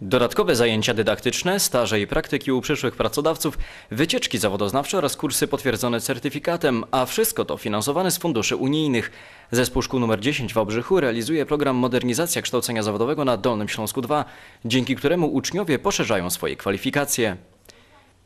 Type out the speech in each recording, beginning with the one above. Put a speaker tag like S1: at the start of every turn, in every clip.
S1: Dodatkowe zajęcia dydaktyczne, staże i praktyki u przyszłych pracodawców, wycieczki zawodoznawcze oraz kursy potwierdzone certyfikatem, a wszystko to finansowane z funduszy unijnych. Zespół Szkół nr 10 w Wałbrzychu realizuje program Modernizacja Kształcenia Zawodowego na Dolnym Śląsku 2, dzięki któremu uczniowie poszerzają swoje kwalifikacje.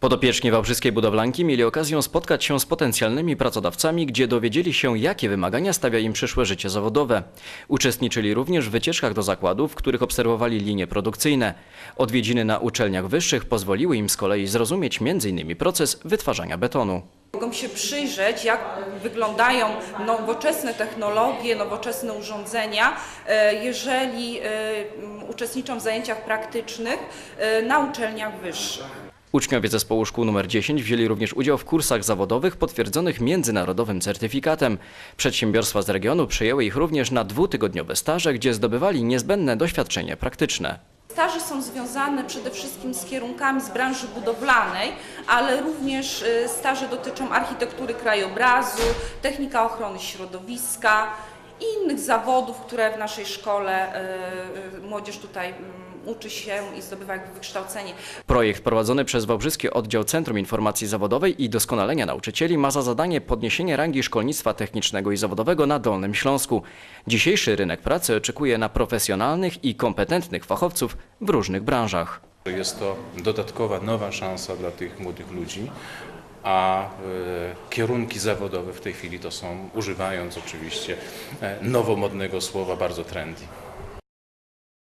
S1: Podopieczni wałbrzyskiej budowlanki mieli okazję spotkać się z potencjalnymi pracodawcami, gdzie dowiedzieli się, jakie wymagania stawia im przyszłe życie zawodowe. Uczestniczyli również w wycieczkach do zakładów, w których obserwowali linie produkcyjne. Odwiedziny na uczelniach wyższych pozwoliły im z kolei zrozumieć m.in. proces wytwarzania betonu.
S2: Mogą się przyjrzeć, jak wyglądają nowoczesne technologie, nowoczesne urządzenia, e, jeżeli e, uczestniczą w zajęciach praktycznych e, na uczelniach wyższych.
S1: Uczniowie zespołu szkół nr 10 wzięli również udział w kursach zawodowych potwierdzonych międzynarodowym certyfikatem. Przedsiębiorstwa z regionu przyjęły ich również na dwutygodniowe staże, gdzie zdobywali niezbędne doświadczenie praktyczne.
S2: Staże są związane przede wszystkim z kierunkami z branży budowlanej, ale również e, staże dotyczą architektury krajobrazu, technika ochrony środowiska i innych zawodów, które w naszej szkole e, e, młodzież tutaj mm, uczy się i zdobywa wykształcenie.
S1: Projekt prowadzony przez Wałbrzyski Oddział Centrum Informacji Zawodowej i Doskonalenia Nauczycieli ma za zadanie podniesienie rangi szkolnictwa technicznego i zawodowego na Dolnym Śląsku. Dzisiejszy rynek pracy oczekuje na profesjonalnych i kompetentnych fachowców w różnych branżach.
S3: Jest to dodatkowa, nowa szansa dla tych młodych ludzi, a e, kierunki zawodowe w tej chwili to są, używając oczywiście e, nowomodnego słowa, bardzo trendy.